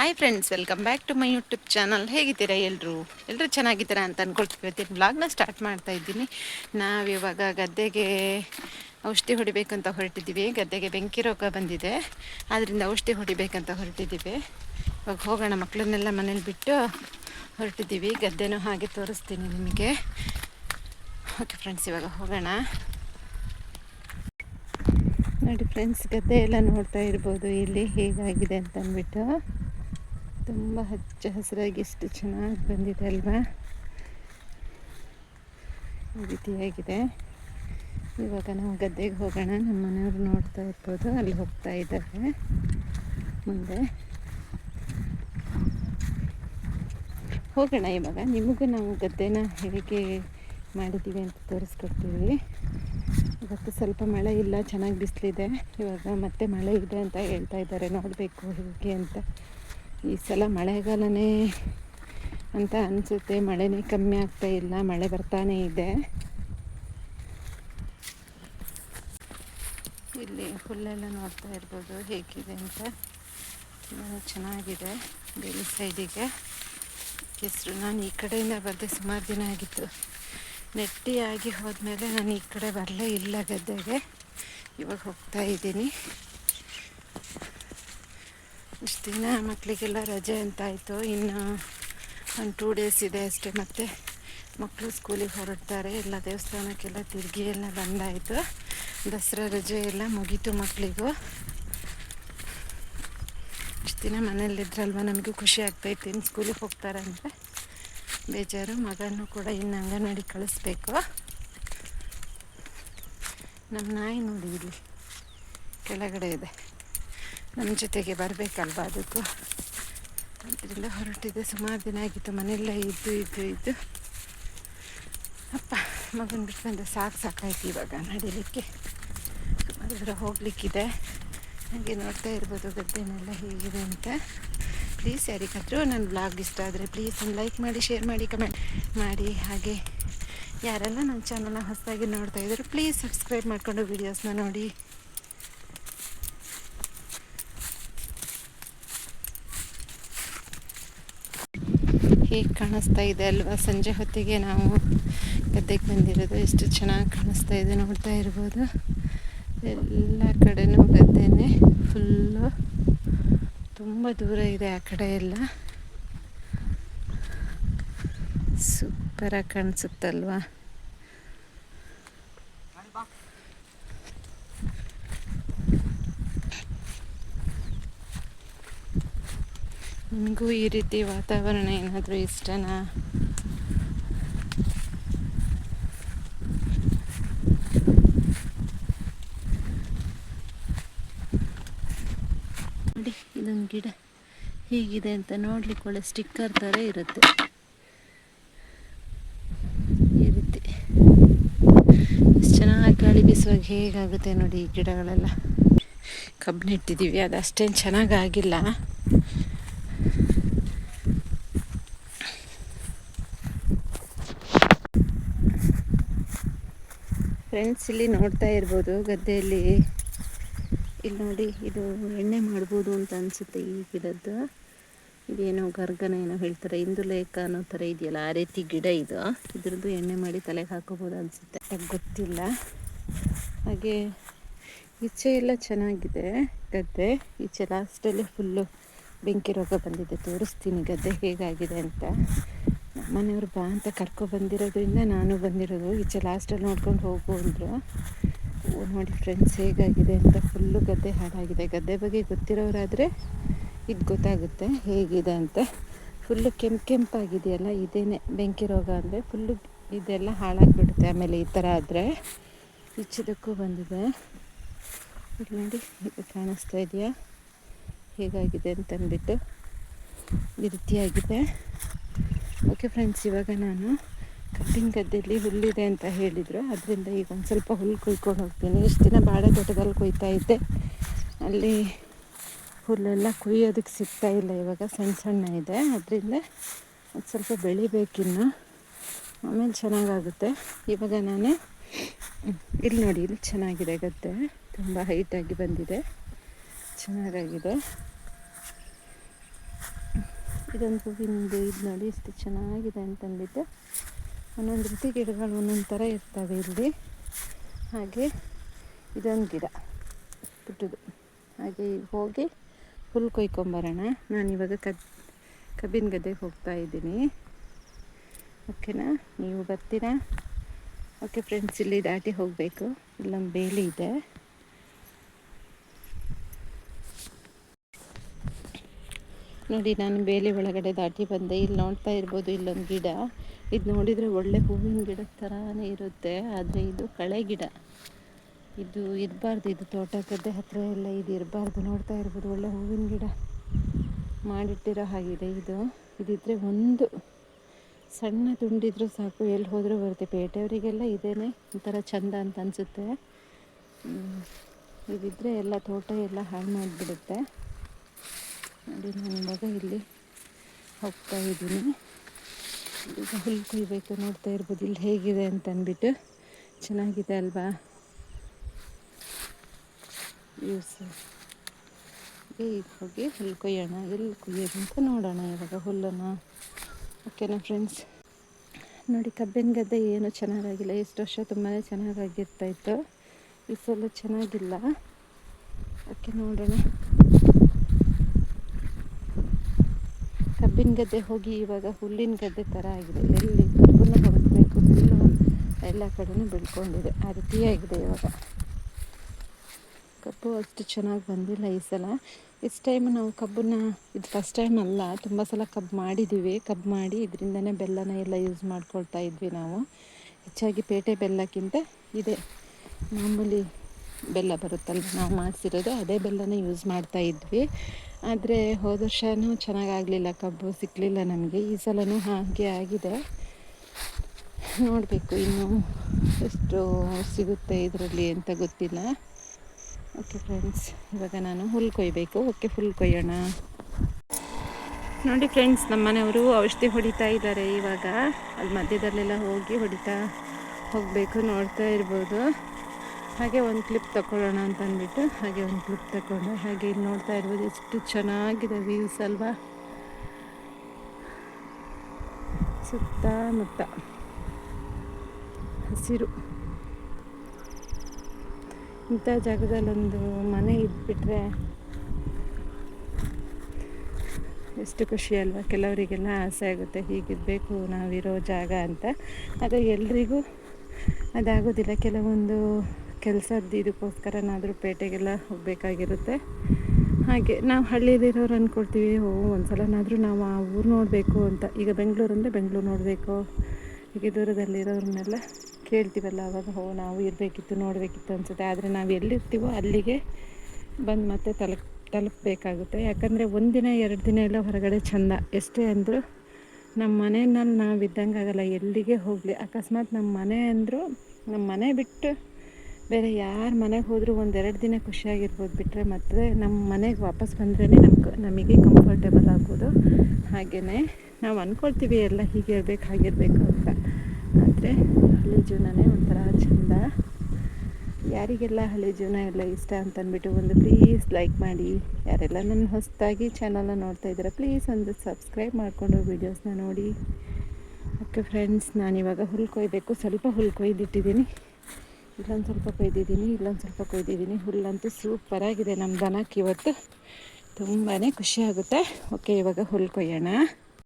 Hi friends welcome back to my YouTube channel ಹೇಗಿದ್ದೀರಾ ಎಲ್ಲರೂ ಎಲ್ಲರೂ ಚೆನ್ನಾಗಿದ್ದೀರಾ ಅಂತ ಅಂದ್ಕೊಳ್ತೀವಿ ಇವತ್ತಿನ ವ್ಲಾಗ್ನ ಸ್ಟಾರ್ಟ್ ಮಾಡ್ತಾ ಇದ್ದೀನಿ. ನಾವಿವಾಗ ಗದ್ದೆಗೆ ಔಷಧಿ ಹೊಡಿಬೇಕಂತ ಹೊರಟಿದ್ದೀವಿ. ಗದ್ದೆಗೆ ಬೆಂಕಿ ರೋಗ ಬಂದಿದೆ. ಆದ್ದರಿಂದ ಔಷಧಿ ಹೊಡಿಬೇಕಂತ ಹೊರಟಿದ್ದೀವಿ. ಇವಾಗ ಹೋಗೋಣ ಮಕ್ಕಳನ್ನೆಲ್ಲ ಮನೇಲಿ ಬಿಟ್ಟು ಹೊರಟಿದ್ದೀವಿ. ಗದ್ದೆನೂ ಹಾಗೆ ತೋರಿಸ್ತೀನಿ ನಿಮಗೆ. ಓಕೆ ಫ್ರೆಂಡ್ಸ್ ಇವಾಗ ಹೋಗೋಣ. ನೋಡಿ ಫ್ರೆಂಡ್ಸ್ ಗದ್ದೆ ಎಲ್ಲ ನೋಡ್ತಾ ಇರ್ಬೋದು. ಇಲ್ಲಿ ಹೇಗಾಗಿದೆ ಅಂತ ಅಂದ್ಬಿಟ್ಟು. ತುಂಬ ಹಚ್ಚ ಹಸಿರಾಗಿ ಎಷ್ಟು ಚೆನ್ನಾಗಿ ಬಂದಿದೆ ಅಲ್ವಾ? ಈ ರೀತಿಯಾಗಿದೆ ಇವಾಗ ನಾವು ಗದ್ದೆಗೆ ಹೋಗೋಣ. ನಮ್ಮ ಮನೆಯವರು ನೋಡ್ತಾ ಇರ್ಬೋದು. ಅಲ್ಲಿ ಹೋಗ್ತಾ ಇದ್ದಾರೆ. ಮುಂದೆ. ಹೋಗೋಣ ಇವಾಗ. ನಿಮಗೂ ನಾವು ಗದ್ದೆನ ಹೇಗೆ ಮಾಡಿದ್ದೀವಿ ಅಂತ ತೋರಿಸ್ಕೊಡ್ತೀವಿ. ಇವತ್ತು ಸ್ವಲ್ಪ ಮಳೆ ಇಲ್ಲ. ಚೆನ್ನಾಗಿ ಬಿಸಿಲಿದೆ. ಇವಾಗ ಮತ್ತೆ ಮಳೆ ಇದೆ ಅಂತ ಹೇಳ್ತಾ ಇದ್ದಾರೆ. ನೋಡಬೇಕು ಹೇಗೆ ಅಂತ. ಈ ಸಲ ಮಳೆಗಾಲನೇ ಅಂತ ಅನಿಸುತ್ತೆ. ಮಳೆನೇ ಕಮ್ಮಿ ಆಗ್ತಾ ಇಲ್ಲ. ಮಳೆ ಬರ್ತಾನೇ ಇದೆ. ಇಲ್ಲಿ ಹುಲ್ಲೆಲ್ಲ ನೋಡ್ತಾ ಇರ್ಬೋದು. ಹೇಗಿದೆ ಅಂತ. ಚೆನ್ನಾಗಿದೆ ಬೇಲಿ ಸೈಡಿಗೆ. ಹೆಸರು ನಾನು ಈ ಕಡೆಯಿಂದ ಬರದೆ ಸುಮಾರು ದಿನ ಆಗಿತ್ತು. ನೆಟ್ಟಿಯಾಗಿ ಹೋದ್ಮೇಲೆ ನಾನು ಈ ಕಡೆ ಬರಲೇ ಇಲ್ಲ ಗದ್ದೆಗೆ. ಇವಾಗ ಹೋಗ್ತಾ ಇದ್ದೀನಿ. ಇಷ್ಟು ದಿನ ಮಕ್ಕಳಿಗೆಲ್ಲ ರಜೆ ಅಂತಾಯಿತು. ಇನ್ನು ಒಂದು ಟೂ ಡೇಸ್ ಇದೆ ಅಷ್ಟೇ. ಮತ್ತು ಮಕ್ಕಳು ಸ್ಕೂಲಿಗೆ ಹೊರಡ್ತಾರೆ. ಎಲ್ಲ ದೇವಸ್ಥಾನಕ್ಕೆಲ್ಲ ತಿರುಗಿ ಎಲ್ಲ ಬಂದಾಯಿತು. ದಸರಾ ರಜೆ ಎಲ್ಲ ಮುಗೀತು ಮಕ್ಕಳಿಗೂ ಇಷ್ಟು ದಿನ ಮನೇಲಿದ್ರಲ್ವ ನಮಗೂ ಖುಷಿ ಆಗ್ತಾಯಿತ್ತು ಇನ್ನು ಸ್ಕೂಲಿಗೆ ಹೋಗ್ತಾರೆ ಅಂದರೆ ಬೇಜಾರು. ಮಗನೂ ಕೂಡ ಇನ್ನು ಅಂಗನವಾಡಿ ಕಳಿಸ್ಬೇಕು. ನಮ್ಮ ನಾಯಿ ನೋಡಿ ಕೆಳಗಡೆ ಇದೆ. ನಮ್ಮ ಜೊತೆಗೆ ಬರಬೇಕಲ್ವ ಅದಕ್ಕೂ? ಅದರಿಂದ ಹೊರಟಿದೆ ಸುಮಾರು ದಿನ ಆಗಿತ್ತು. ಮನೆಯಲ್ಲ ಇದ್ದು ಇದ್ದು ಇದ್ದು. ಅಪ್ಪ, ಮಗನ ಬಿಟ್ಟು ಬಂದು. ಸಾಕು ಸಾಕಾಯ್ತು ಇವಾಗ ನಡೀಲಿಕ್ಕೆ. ಅದರ ಹೋಗ್ಲಿಕ್ಕಿದೆ. ಹಾಗೆ ನೋಡ್ತಾ ಇರ್ಬೋದು ಗದ್ದೆನೆಲ್ಲ ಹೇಗಿದೆ ಅಂತ. ಪ್ಲೀಸ್ ಯಾರಿಗಾದರೂ ನನ್ನ ಬ್ಲಾಗ್ ಇಷ್ಟ ಆದರೆ ಪ್ಲೀಸ್ ಒಂದು ಲೈಕ್ ಮಾಡಿ ಶೇರ್ ಮಾಡಿ ಕಮೆಂಟ್ ಮಾಡಿ. ಹಾಗೆ ಯಾರೆಲ್ಲ ನನ್ನ ಚಾನಲ್ನ ಹೊಸದಾಗಿ ನೋಡ್ತಾ ಇದ್ದಾರೆ ಪ್ಲೀಸ್ ಸಬ್ಸ್ಕ್ರೈಬ್ ಮಾಡಿಕೊಂಡು ವೀಡಿಯೋಸ್ನ ನೋಡಿ. ಹೇಗೆ ಕಾಣಿಸ್ತಾ ಇದೆ ಅಲ್ವಾ? ಸಂಜೆ ಹೊತ್ತಿಗೆ ನಾವು ಗದ್ದೆಗೆ ಬಂದಿರೋದು. ಎಷ್ಟು ಚೆನ್ನಾಗಿ ಕಾಣಿಸ್ತಾ ಇದೆ ನೋಡ್ತಾ ಇರ್ಬೋದು. ಎಲ್ಲ ಕಡೆನೂ ಗದ್ದೆನೇ. ಫುಲ್ಲು ತುಂಬ ದೂರ ಇದೆ ಆ ಕಡೆ ಎಲ್ಲ. ಸೂಪರಾಗಿ ಕಾಣಿಸುತ್ತಲ್ವಾ? ನಿಮಗೂ ಈ ರೀತಿ ವಾತಾವರಣ ಏನಾದರೂ ಇಷ್ಟನಾ? ನೋಡಿ, ಇದೊಂದು ಗಿಡ ಹೀಗಿದೆ ಅಂತ ನೋಡ್ಲಿಕ್ಕೆ ಒಳ್ಳೆ ಸ್ಟಿಕ್ಕರ್ ಥರ ಇರುತ್ತೆ. ಈ ರೀತಿ. ಎಷ್ಟು ಚೆನ್ನಾಗಿ ಗಾಳಿ ಬೀಸುವಾಗ ಹೇಗಾಗುತ್ತೆ ನೋಡಿ ಈ ಗಿಡಗಳೆಲ್ಲ? ಕಬ್ಬು ನೆಟ್ಟಿದ್ದೀವಿ ಅದು ಅಷ್ಟೇನು ಚೆನ್ನಾಗಾಗಿಲ್ಲ ಫ್ರೆಂಡ್ಸ್ ಇಲ್ಲಿ ನೋಡ್ತಾ ಇರ್ಬೋದು, ಗದ್ದೆಯಲ್ಲಿ. ಇಲ್ಲಿ ನೋಡಿ, ಇದು ಎಣ್ಣೆ ಮಾಡ್ಬೋದು ಅಂತ ಅನಿಸುತ್ತೆ ಈ ಗಿಡದ್ದು. ಇದೇನೋ ಗರ್ಗನ ಏನೋ ಹೇಳ್ತಾರೆ ಇಂದುಲೇಖ ಅನ್ನೋ ಥರ ಇದೆಯಲ್ಲ, ಆ ರೀತಿ ಗಿಡ ಇದು. ಇದ್ರದ್ದು ಎಣ್ಣೆ ಮಾಡಿ ತಲೆಗೆ ಹಾಕೋಬೋದು ಅನಿಸುತ್ತೆ. ಗೊತ್ತಿಲ್ಲ. ಹಾಗೆ ಈಚೆ ಎಲ್ಲ ಚೆನ್ನಾಗಿದೆ ಗದ್ದೆ. ಈಚೆ ಲಾಸ್ಟಲ್ಲಿ ಫುಲ್ಲು ಬೆಂಕಿ ರೋಗ ಬಂದಿದೆ. ತೋರಿಸ್ತೀನಿ ಗದ್ದೆ ಹೇಗಾಗಿದೆ ಅಂತ. ಮನೆಯವ್ರು ಬಾ ಅಂತ ಕರ್ಕೊ ಬಂದಿರೋದ್ರಿಂದ ನಾನು ಬಂದಿರೋದು. ಈಚೆ ಲಾಸ್ಟಲ್ಲಿ ನೋಡ್ಕೊಂಡು ಹೋಗು ಅಂದರು. ನೋಡಿ ಫ್ರೆಂಡ್ಸ್ ಹೇಗಾಗಿದೆ ಅಂತ ಫುಲ್ಲು ಗದ್ದೆ ಹಾಳಾಗಿದೆ. ಗದ್ದೆ ಬಗ್ಗೆ ಗೊತ್ತಿರೋರಾದರೆ ಇದು ಗೊತ್ತಾಗುತ್ತೆ. ಹೇಗಿದೆ ಅಂತ. ಫುಲ್ಲು ಕೆಂಪು ಕೆಂಪಾಗಿದೆಯಲ್ಲ, ಇದೇನೆ ಬೆಂಕಿ ರೋಗ ಅಂದರೆ ಫುಲ್ಲು ಇದೆಲ್ಲ ಹಾಳಾಗಿಬಿಡುತ್ತೆ. ಆಮೇಲೆ ಈ ಥರ ಆದರೆ ಇಚ್ಚಿದಕ್ಕೂ ಬಂದಿದೆ. ಇಲ್ಲಿ ನೋಡಿ, ಇದು ಕಾಣಿಸ್ತಾ ಇದೆಯಾ? ಹೇಗಾಗಿದೆ ಅಂತಂದ್ಬಿಟ್ಟು ಈ ರೀತಿಯಾಗಿದೆ. ಓಕೆ ಫ್ರೆಂಡ್ಸ್, ಇವಾಗ ನಾನು ಕಬ್ಬಿನ ಗದ್ದೆಯಲ್ಲಿ ಹುಲ್ಲಿದೆ ಅಂತ ಹೇಳಿದರು. ಅದರಿಂದ ಈಗ ಒಂದು ಸ್ವಲ್ಪ ಹುಲ್ಲು ಕುಯ್ಕೊಂಡು ಹೋಗ್ತೀನಿ. ಇಷ್ಟು ದಿನ ಬಾಳೆ ತೋಟದಲ್ಲಿ ಕುಯ್ತಾ ಇದ್ದೆ. ಅಲ್ಲಿ ಹುಲ್ಲೆಲ್ಲ ಕುಯ್ಯೋದಕ್ಕೆ ಸಿಗ್ತಾ ಇಲ್ಲ ಇವಾಗ. ಸಣ್ಣ ಸಣ್ಣ ಇದೆ. ಅದರಿಂದ ಒಂದು ಸ್ವಲ್ಪ ಬೆಳಿಬೇಕಿನ್ನು. ಆಮೇಲೆ ಚೆನ್ನಾಗಾಗುತ್ತೆ. ಇವಾಗ ನಾನು ಇಲ್ಲಿ ನೋಡಿ ಇಲ್ಲಿ ಚೆನ್ನಾಗಿದೆ ಗದ್ದೆ. ತುಂಬ ಹೈಟಾಗಿ ಬಂದಿದೆ. ಚೆನ್ನಾಗಾಗಿದೆ. ಇದೊಂದು ಹೂವಿಂದು ಇದು ನೋಡಿ ಎಷ್ಟು ಚೆನ್ನಾಗಿದೆ ಅಂತಂದ್ಬಿಟ್ಟು ಒಂದೊಂದು ರೀತಿ ಗಿಡಗಳು ಒಂದೊಂದು ಥರ ಇರ್ತವೆ ಇಲ್ಲಿ. ಹಾಗೆ ಇದೊಂದು ಗಿಡ ಪುಟ್ಟದು. ಹಾಗೆ ಹೋಗಿ ಹುಲ್ ಕೊಯ್ಕೊಂಬರೋಣ. ನಾನಿವಾಗ ಕದ್ ಕಬ್ಬಿನ ಗದ್ದೆಗೆ ಹೋಗ್ತಾ ಇದ್ದೀನಿ. ಓಕೆನಾ ನೀವು ಬರ್ತೀರಾ? ಓಕೆ ಫ್ರೆಂಡ್ಸ್ ಇಲ್ಲಿ ದಾಟಿ ಹೋಗಬೇಕು. ಇಲ್ಲೊಂದು ಬೇಲಿ ಇದೆ. ನೋಡಿ, ನಾನು ಬೇಲಿ ಒಳಗಡೆ ದಾಟಿ ಬಂದೆ. ಇಲ್ಲಿ ನೋಡ್ತಾ ಇರ್ಬೋದು, ಇಲ್ಲೊಂದು ಗಿಡ. ಇದು ನೋಡಿದರೆ ಒಳ್ಳೆ ಹೂವಿನ ಗಿಡದ ಥರನೇ ಇರುತ್ತೆ. ಆದರೆ ಇದು ಕಳೆ ಗಿಡ. ಇದು ಇರಬಾರ್ದು. ಇದು ತೋಟ ಗದ್ದೆ ಹತ್ತಿರ ಎಲ್ಲ ಇದು ಇರಬಾರ್ದು. ನೋಡ್ತಾ ಇರ್ಬೋದು, ಒಳ್ಳೆ ಹೂವಿನ ಗಿಡ ಮಾಡಿಟ್ಟಿರೋ ಹಾಗಿದೆ ಇದು. ಇದಿದ್ರೆ ಒಂದು ಸಣ್ಣ ತುಂಡಿದ್ರು ಸಾಕು. ಎಲ್ಲಿ ಹೋದರೂ ಬರುತ್ತೆ. ಪೇಟೆಯವರಿಗೆಲ್ಲ ಇದೇನೆ ಒಂಥರ ಚಂದ ಅಂತ ಅನಿಸುತ್ತೆ. ಇದಿದ್ರೆ ಎಲ್ಲ ತೋಟ ಎಲ್ಲ ಹಾಳು ಮಾಡಿಬಿಡುತ್ತೆ. ನೋಡಿ, ನಾನು ಇವಾಗ ಇಲ್ಲಿ ಹೋಗ್ತಾ ಇದ್ದೀನಿ. ಈಗ ಹುಲ್ಲು ಕುಯ್ಬೇಕು ನೋಡ್ತಾ ಇರ್ಬೋದು. ಇಲ್ಲಿ ಹೇಗಿದೆ ಅಂತ ಅಂದ್ಬಿಟ್ಟು ಚೆನ್ನಾಗಿದೆ ಅಲ್ವಾ? ಯೂಸ್. ಈಗ ಹೋಗಿ ಹುಲ್ಲು ಕೊಯ್ಯೋಣ. ಎಲ್ಲಿ ಕುಯ್ಯೋದು ಅಂತ ನೋಡೋಣ ಇವಾಗ ಹುಲ್ಲನ್ನು. ಓಕೆನಾ ಫ್ರೆಂಡ್ಸ್ ನೋಡಿ, ಕಬ್ಬಿನ ಗದ್ದೆ ಏನು ಚೆನ್ನಾಗಾಗಿಲ್ಲ. ಎಷ್ಟು ವರ್ಷ ತುಂಬಾ ಚೆನ್ನಾಗಾಗಿರ್ತಾಯಿತ್ತು ಈ ಸಲ ಚೆನ್ನಾಗಿಲ್ಲ. ಓಕೆ ನೋಡೋಣ. ಕಬ್ಬಿನ ಗದ್ದೆ ಹೋಗಿ ಇವಾಗ ಹುಲ್ಲಿನ ಗದ್ದೆ ಥರ ಆಗಿದೆ. ಎಲ್ಲಿ ಕಬ್ಬನ್ನು ಹೊಡೆಸ್ಬೇಕು, ಹುಲ್ಲು ಎಲ್ಲ ಕಡೆಯೂ ಬೆಳ್ಕೊಂಡಿದೆ. ಆ ರೀತಿಯಾಗಿದೆ ಇವಾಗ. ಕಬ್ಬು ಅಷ್ಟು ಚೆನ್ನಾಗಿ ಬಂದಿಲ್ಲ ಈ ಸಲ. ಇಷ್ಟು ಟೈಮ್ ನಾವು ಕಬ್ಬನ್ನ, ಇದು ಫಸ್ಟ್ ಟೈಮ್ ಅಲ್ಲ, ತುಂಬ ಸಲ ಕಬ್ಬು ಮಾಡಿದ್ದೀವಿ ಕಬ್ಬು ಮಾಡಿ ಇದರಿಂದನೇ ಬೆಲ್ಲನ ಎಲ್ಲ ಯೂಸ್ ಮಾಡ್ಕೊಳ್ತಾ ಇದ್ವಿ ನಾವು. ಹೆಚ್ಚಾಗಿ ಪೇಟೆ ಬೆಲ್ಲಕ್ಕಿಂತ ಇದೆ. ಮಾಮೂಲಿ ಬೆಲ್ಲ ಬರುತ್ತಲ್ಲ ನಾವು ಮಾಡಿಸಿರೋದು, ಅದೇ ಬೆಲ್ಲನೇ ಯೂಸ್ ಮಾಡ್ತಾ ಇದ್ವಿ. ಆದರೆ ಹೋದ ವರ್ಷವೂ ಚೆನ್ನಾಗಾಗಲಿಲ್ಲ, ಕಬ್ಬು ಸಿಕ್ಕಲಿಲ್ಲ ನಮಗೆ. ಈ ಸಲವೂ ಹಾಗೆ ಆಗಿದೆ. ನೋಡಬೇಕು ಇನ್ನು ಎಷ್ಟು ಸಿಗುತ್ತೆ ಇದರಲ್ಲಿ ಅಂತ ಗೊತ್ತಿಲ್ಲ. ಓಕೆ ಫ್ರೆಂಡ್ಸ್ ಇವಾಗ ನಾನು ಹುಲ್ಲು ಕೊಯ್ಬೇಕು. ಓಕೆ ಹುಲ್ಲು ಕೊಯ್ಯೋಣ. ನೋಡಿ ಫ್ರೆಂಡ್ಸ್ ನಮ್ಮ ಮನೆಯವರು ಔಷಧಿ ಹೊಡಿತಾ ಇದ್ದಾರೆ ಇವಾಗ. ಅಲ್ಲಿ ಮಧ್ಯದಲ್ಲೆಲ್ಲ ಹೋಗಿ ಹೊಡಿತಾ ಹೋಗಬೇಕು ನೋಡ್ತಾ ಇರ್ಬೋದು. ಹಾಗೆ ಒಂದು ಕ್ಲಿಪ್ ತಗೊಳ್ಳೋಣ ಅಂತ ಅಂದ್ಬಿಟ್ಟು ಹಾಗೆ ಒಂದು ಕ್ಲಿಪ್ ತಗೊಂಡು ಹಾಗೆ ಇಲ್ಲಿ ನೋಡ್ತಾ ಇರ್ಬೋದು ಎಷ್ಟು ಚೆನ್ನಾಗಿದೆ ವ್ಯೂಸ್ ಅಲ್ವಾ? ಸುತ್ತಮುತ್ತ ಹಸಿರು. ಇಂಥ ಜಾಗದಲ್ಲೊಂದು ಮನೆ ಇದ್ಬಿಟ್ರೆ ಎಷ್ಟು ಖುಷಿ ಅಲ್ವಾ? ಕೆಲವರಿಗೆಲ್ಲ ಆಸೆ ಆಗುತ್ತೆ, ಹೀಗಿರಬೇಕು, ನಾವಿರೋ ಜಾಗ ಅಂತ. ಆದರೆ ಎಲ್ರಿಗೂ ಅದಾಗೋದಿಲ್ಲ. ಕೆಲವೊಂದು ಕೆಲಸದ್ದು ಇದಕ್ಕೋಸ್ಕರನಾದರೂ ಪೇಟೆಗೆಲ್ಲ ಹೋಗಬೇಕಾಗಿರುತ್ತೆ. ಹಾಗೆ ನಾವು ಹಳ್ಳಿಯಲ್ಲಿರೋರು ಅಂದ್ಕೊಳ್ತೀವಿ ಓ ಒಂದು ಸಲನಾದರೂ ನಾವು ಆ ಊರು ನೋಡಬೇಕು ಅಂತ. ಈಗ ಬೆಂಗಳೂರು ಅಂದರೆ ಬೆಂಗಳೂರು ನೋಡಬೇಕು. ಹೀಗೆ ದೂರದಲ್ಲಿರೋರನ್ನೆಲ್ಲ ಕೇಳ್ತೀವಲ್ಲ, ಅವಾಗ ಹೋ ನಾವು ಇರಬೇಕಿತ್ತು, ನೋಡಬೇಕಿತ್ತು ಅನಿಸುತ್ತೆ. ಆದರೆ ನಾವು ಎಲ್ಲಿರ್ತೀವೋ ಅಲ್ಲಿಗೆ ಬಂದು ಮತ್ತೆ ತಲುಪ್, ತಲುಪಬೇಕಾಗುತ್ತೆ. ಯಾಕಂದರೆ ಒಂದಿನ ಎರಡು ದಿನ ಎಲ್ಲ ಹೊರಗಡೆ ಚೆಂದ. ಎಷ್ಟೇ ಅಂದರೂ ನಮ್ಮ ಮನೆಯಲ್ಲಿ ನಾವು ಇದ್ದಂಗೆ ಆಗಲ್ಲ ಎಲ್ಲಿಗೆ ಹೋಗಲಿ. ಅಕಸ್ಮಾತ್ ನಮ್ಮ ಮನೆ ಅಂದರೂ ನಮ್ಮ ಮನೆ ಬಿಟ್ಟು ಬೇರೆ ಯಾರ ಮನೆಗೆ ಹೋದರೂ ಒಂದೆರಡು ದಿನ ಖುಷಿಯಾಗಿರ್ಬೋದು ಬಿಟ್ಟರೆ ಮತ್ತೆ ನಮ್ಮ ಮನೆಗೆ ವಾಪಸ್ ಬಂದ್ರೇ ನಮ್ಗೆ ನಮಗೆ ಕಂಫರ್ಟೇಬಲ್ ಆಗ್ಬೋದು ಹಾಗೆಯೇ ನಾವು ಅಂದ್ಕೊಳ್ತೀವಿ ಎಲ್ಲ ಹೀಗೆ ಇರಬೇಕು ಹಾಗಿರಬೇಕು ಅಂತ. ಆದರೆ ಹಳ್ಳಿ ಜೀವನನೇ ಒಂಥರ ಚೆಂದ. ಯಾರಿಗೆಲ್ಲ ಹಳ್ಳಿ ಜೀವನ ಎಲ್ಲ ಇಷ್ಟ ಅಂತ ಅಂದ್ಬಿಟ್ಟು ಒಂದು ಪ್ಲೀಸ್ ಲೈಕ್ ಮಾಡಿ. ಯಾರೆಲ್ಲ ನನ್ನ ಹೊಸದಾಗಿ ಚಾನಲ್ನ ನೋಡ್ತಾ ಇದ್ದೀರಾ ಪ್ಲೀಸ್ ಒಂದು ಸಬ್ಸ್ಕ್ರೈಬ್ ಮಾಡಿಕೊಂಡು ವೀಡಿಯೋಸ್ನ ನೋಡಿ. ಓಕೆ ಫ್ರೆಂಡ್ಸ್ ನಾನಿವಾಗ ಹುಲ್ಲು ಕೊಯ್ಬೇಕು ಸ್ವಲ್ಪ ಹುಲ್ಲು ಕೊಯ್ದಿಟ್ಟಿದ್ದೀನಿ ಇಲ್ಲೊಂದು ಸ್ವಲ್ಪ ಕೊಯ್ದಿದ್ದೀನಿ, ಇಲ್ಲೊಂದು ಸ್ವಲ್ಪ ಕೊಯ್ದಿದ್ದೀನಿ. ಹುಲ್ಲಂತೂ ಸೂಪರಾಗಿದೆ ನಮ್ಮ ದನಕ್ಕೆ ಇವತ್ತು. ತುಂಬಾ ಖುಷಿಯಾಗುತ್ತೆ ಓಕೆ, ಇವಾಗ ಹುಲ್ಲು ಕೊಯ್ಯೋಣ.